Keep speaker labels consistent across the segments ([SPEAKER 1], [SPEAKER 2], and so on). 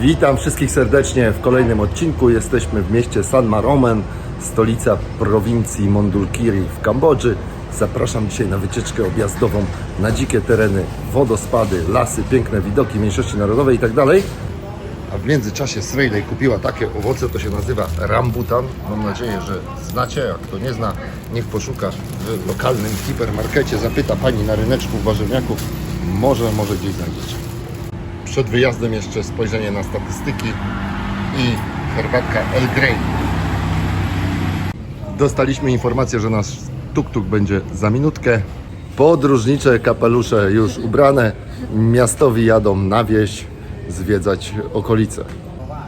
[SPEAKER 1] Witam wszystkich serdecznie w kolejnym odcinku. Jesteśmy w mieście San Maromen, stolica prowincji Mondulkiri w Kambodży. Zapraszam dzisiaj na wycieczkę objazdową na dzikie tereny, wodospady, lasy, piękne widoki mniejszości narodowej itd. A w międzyczasie Srejlej kupiła takie owoce, to się nazywa rambutan. Mam nadzieję, że znacie, jak kto nie zna, niech poszuka w lokalnym hipermarkecie, zapyta pani na ryneczku w warzywniaku, może, może gdzieś znajdziecie. Przed wyjazdem jeszcze spojrzenie na statystyki i herbatka El Grey. Dostaliśmy informację, że nasz tuk-tuk będzie za minutkę. Podróżnicze kapelusze już ubrane. Miastowi jadą na wieś zwiedzać okolice.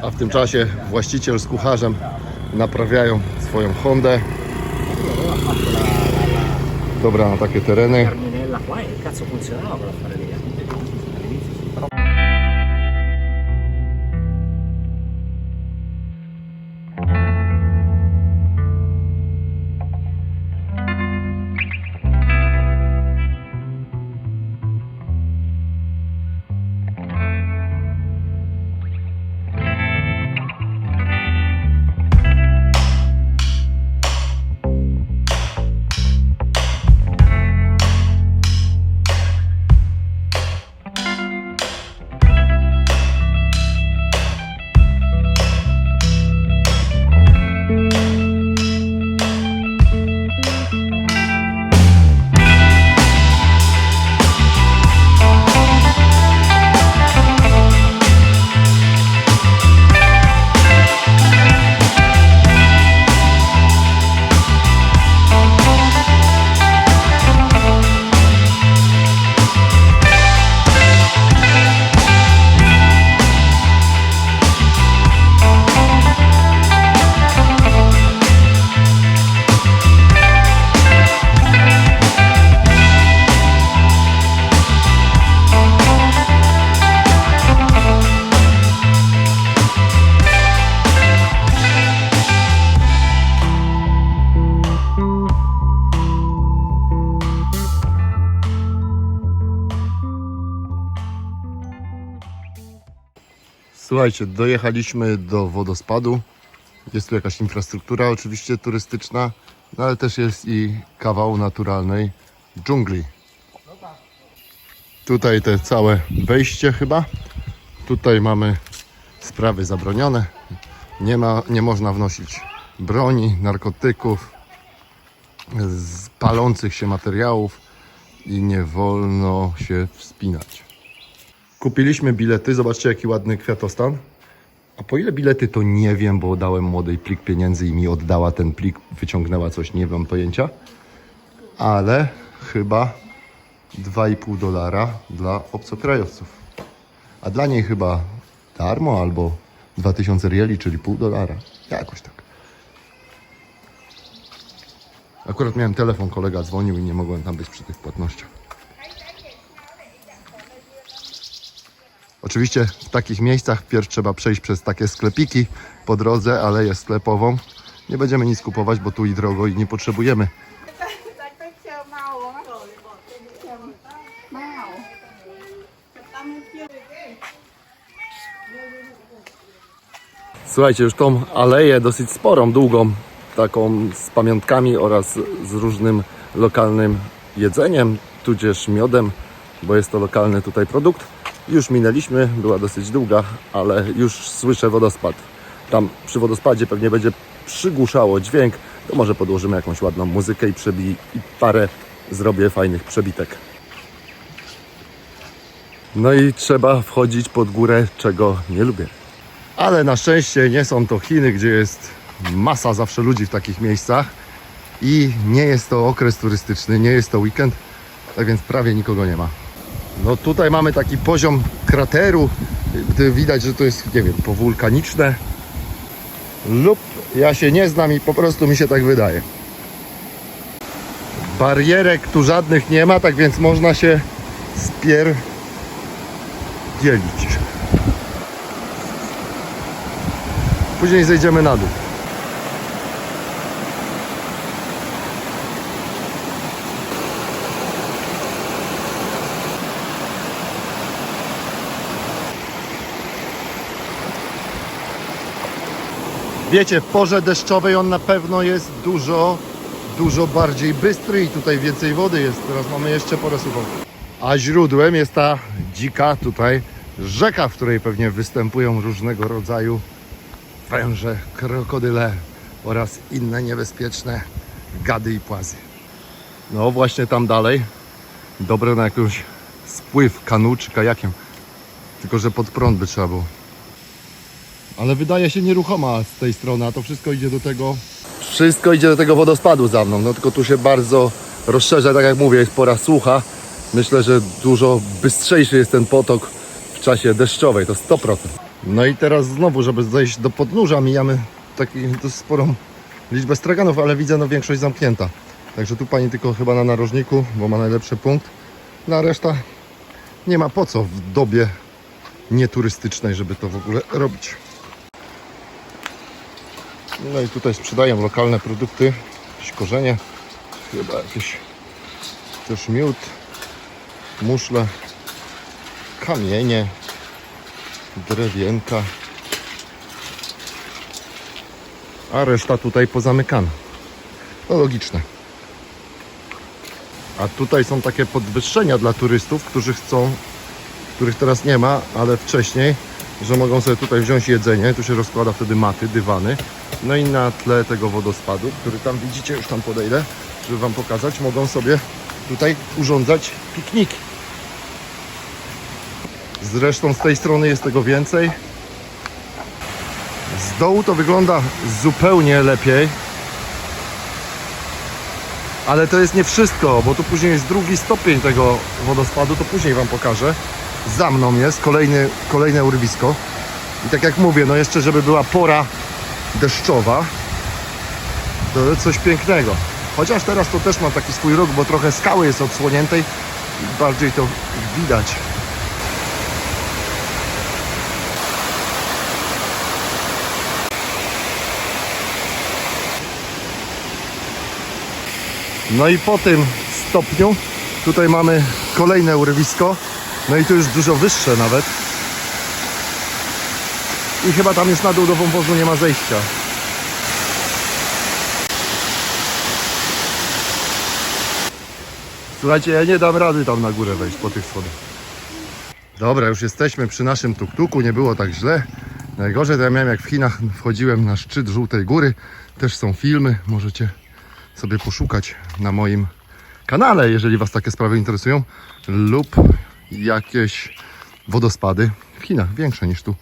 [SPEAKER 1] A w tym czasie właściciel z kucharzem naprawiają swoją Hondę. Dobra na takie tereny. Słuchajcie, dojechaliśmy do wodospadu. Jest tu jakaś infrastruktura oczywiście turystyczna, no ale też jest i kawał naturalnej dżungli. Tutaj te całe wejście chyba. Tutaj mamy sprawy zabronione. Nie, ma, nie można wnosić broni, narkotyków, palących się materiałów i nie wolno się wspinać. Kupiliśmy bilety, zobaczcie jaki ładny kwiatostan. A po ile bilety to nie wiem, bo dałem młodej plik pieniędzy i mi oddała ten plik, wyciągnęła coś, nie mam pojęcia. Ale chyba 2,5 dolara dla obcokrajowców. A dla niej chyba darmo albo 2000 rieli, czyli pół dolara. Jakoś tak. Akurat miałem telefon, kolega dzwonił i nie mogłem tam być przy tych płatnościach. Oczywiście w takich miejscach wpierw trzeba przejść przez takie sklepiki po drodze, aleję sklepową. Nie będziemy nic kupować, bo tu i drogo i nie potrzebujemy. Słuchajcie, już tą aleję dosyć sporą, długą, taką z pamiątkami oraz z różnym lokalnym jedzeniem, tudzież miodem, bo jest to lokalny tutaj produkt. Już minęliśmy, była dosyć długa, ale już słyszę wodospad. Tam przy wodospadzie pewnie będzie przygłuszało dźwięk, to może podłożymy jakąś ładną muzykę i, przebi- i parę zrobię fajnych przebitek. No i trzeba wchodzić pod górę, czego nie lubię. Ale na szczęście nie są to Chiny, gdzie jest masa zawsze ludzi w takich miejscach i nie jest to okres turystyczny, nie jest to weekend, tak więc prawie nikogo nie ma. No tutaj mamy taki poziom krateru, gdy widać, że to jest, nie wiem, powulkaniczne lub ja się nie znam i po prostu mi się tak wydaje. Barierek tu żadnych nie ma, tak więc można się spier dzielić. Później zejdziemy na dół. Wiecie, w porze deszczowej on na pewno jest dużo, dużo bardziej bystry i tutaj więcej wody jest. Teraz mamy jeszcze porę suchą. A źródłem jest ta dzika tutaj rzeka, w której pewnie występują różnego rodzaju węże, krokodyle oraz inne niebezpieczne gady i płazy. No właśnie tam dalej. Dobre na jakąś spływ kanu czy kajakiem. Tylko, że pod prąd by trzeba było. Ale wydaje się nieruchoma z tej strony, a to wszystko idzie do tego... Wszystko idzie do tego wodospadu za mną, no tylko tu się bardzo rozszerza, tak jak mówię, jest pora sucha. Myślę, że dużo bystrzejszy jest ten potok w czasie deszczowej, to 100%. No i teraz znowu, żeby zejść do podnóża, mijamy taki dość sporą liczbę straganów, ale widzę no większość zamknięta. Także tu pani tylko chyba na narożniku, bo ma najlepszy punkt. Na reszta nie ma po co w dobie nieturystycznej, żeby to w ogóle robić. No i tutaj sprzedają lokalne produkty, jakieś korzenie, chyba jakieś też miód, muszle, kamienie, drewienka. A reszta tutaj pozamykana. No logiczne. A tutaj są takie podwyższenia dla turystów, którzy chcą, których teraz nie ma, ale wcześniej, że mogą sobie tutaj wziąć jedzenie. Tu się rozkłada wtedy maty, dywany. No i na tle tego wodospadu, który tam widzicie, już tam podejdę, żeby Wam pokazać, mogą sobie tutaj urządzać pikniki. Zresztą z tej strony jest tego więcej. Z dołu to wygląda zupełnie lepiej. Ale to jest nie wszystko, bo tu później jest drugi stopień tego wodospadu, to później Wam pokażę. Za mną jest kolejny, kolejne urwisko. I tak jak mówię, no jeszcze żeby była pora deszczowa, to jest coś pięknego. Chociaż teraz to też ma taki swój róg, bo trochę skały jest odsłoniętej i bardziej to widać. No i po tym stopniu tutaj mamy kolejne urwisko. No i tu już dużo wyższe nawet. I chyba tam jest na dół do wąwozu nie ma zejścia. Słuchajcie, ja nie dam rady tam na górę wejść po tych schodach. Dobra, już jesteśmy przy naszym tuktuku, nie było tak źle. Najgorzej to ja miałem jak w Chinach wchodziłem na szczyt Żółtej Góry. Też są filmy, możecie sobie poszukać na moim kanale, jeżeli Was takie sprawy interesują, lub jakieś wodospady w Chinach, większe niż tu,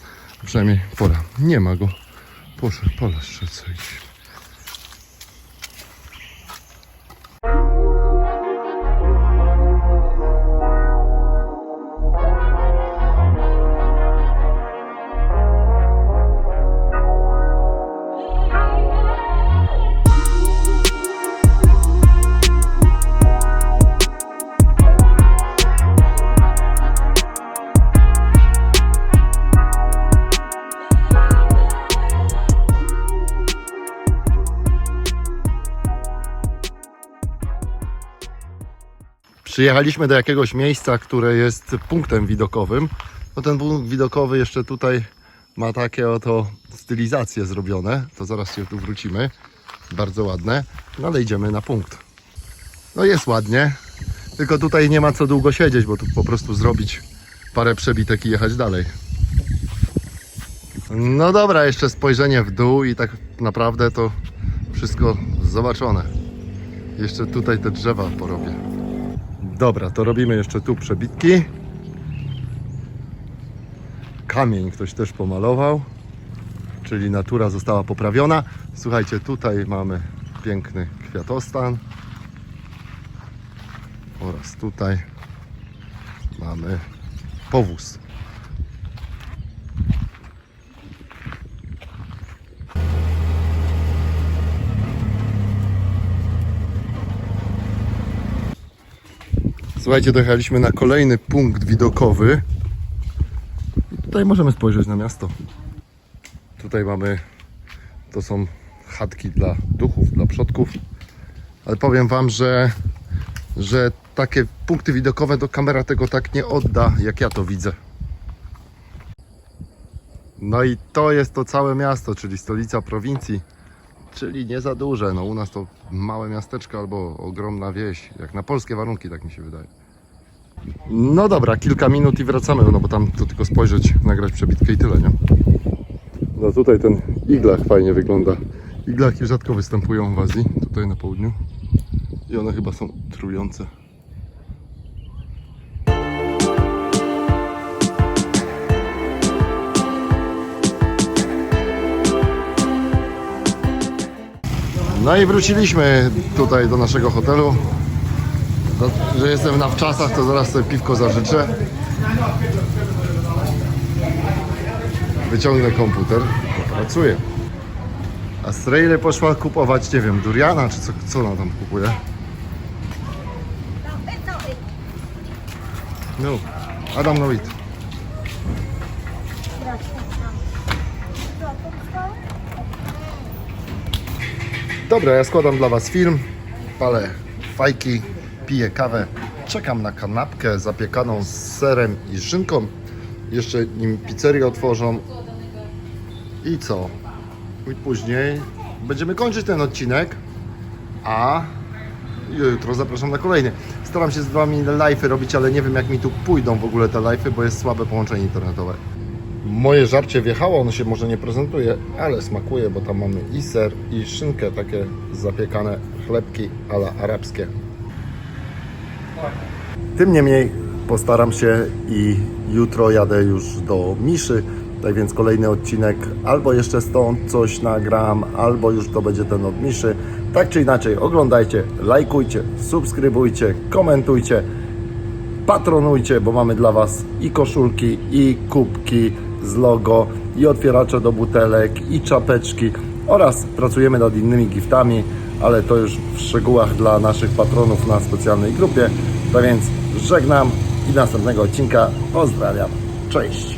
[SPEAKER 1] przynajmniej pora. Nie ma go. Proszę, poleszcze coś. Przyjechaliśmy do jakiegoś miejsca, które jest punktem widokowym. No ten punkt widokowy jeszcze tutaj ma takie oto stylizacje zrobione. To zaraz się tu wrócimy. Bardzo ładne. No ale idziemy na punkt. No jest ładnie. Tylko tutaj nie ma co długo siedzieć, bo tu po prostu zrobić parę przebitek i jechać dalej. No dobra, jeszcze spojrzenie w dół i tak naprawdę to wszystko zobaczone. Jeszcze tutaj te drzewa porobię. Dobra, to robimy jeszcze tu przebitki. Kamień ktoś też pomalował, czyli natura została poprawiona. Słuchajcie, tutaj mamy piękny kwiatostan. Oraz tutaj mamy powóz. Słuchajcie, dojechaliśmy na kolejny punkt widokowy. I tutaj możemy spojrzeć na miasto. Tutaj mamy, to są chatki dla duchów, dla przodków. Ale powiem Wam, że, że takie punkty widokowe to kamera tego tak nie odda, jak ja to widzę. No i to jest to całe miasto, czyli stolica prowincji, czyli nie za duże. No u nas to małe miasteczko albo ogromna wieś, jak na polskie warunki, tak mi się wydaje. No dobra, kilka minut i wracamy, no bo tam to tylko spojrzeć, nagrać przebitkę i tyle, nie? No tutaj ten iglach fajnie wygląda. Iglaki rzadko występują w Azji, tutaj na południu. I one chyba są trujące. No i wróciliśmy tutaj do naszego hotelu. No, że jestem na wczasach, to zaraz sobie piwko zażyczę. Wyciągnę komputer, pracuję. A Strejle poszła kupować, nie wiem, duriana, czy co, co ona tam kupuje? No, Adam no. Dobra, ja składam dla Was film, palę fajki, piję kawę, czekam na kanapkę zapiekaną z serem i szynką. Jeszcze nim pizzerię otworzą. I co? I później będziemy kończyć ten odcinek, a jutro zapraszam na kolejny. Staram się z Wami live'y robić, ale nie wiem jak mi tu pójdą w ogóle te live'y, bo jest słabe połączenie internetowe. Moje żarcie wjechało, ono się może nie prezentuje, ale smakuje, bo tam mamy i ser, i szynkę, takie zapiekane chlebki ala arabskie. Tym niemniej postaram się i jutro jadę już do Miszy, tak więc kolejny odcinek albo jeszcze stąd coś nagram, albo już to będzie ten od Miszy. Tak czy inaczej, oglądajcie, lajkujcie, subskrybujcie, komentujcie, patronujcie, bo mamy dla Was i koszulki, i kubki z logo, i otwieracze do butelek, i czapeczki oraz pracujemy nad innymi giftami, ale to już w szczegółach dla naszych patronów na specjalnej grupie. Tak więc żegnam i następnego odcinka pozdrawiam. Cześć!